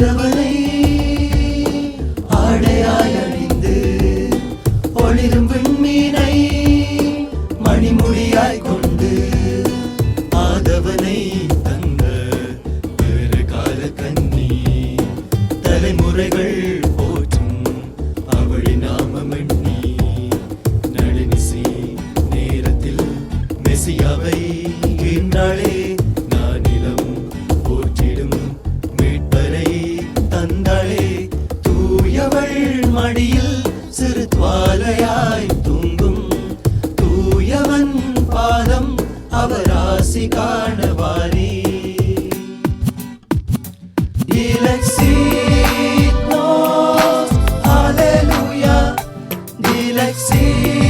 ஆடுகிறவரை ஆடையாய் அணிந்து ஒளிரும் விண்மீனை மணிமொழியாய் கொண்டு ஆதவனை தந்த வேறு கால கண்ணி தலைமுறைகள் போற்றும் அவளி நாமமெண்ணி. ജ്വാലയായി തൂങ്ങും തൂയവൻ പാദം അവരാശി കാണവാനേ Dilexit nos, aleluya, Dilexit.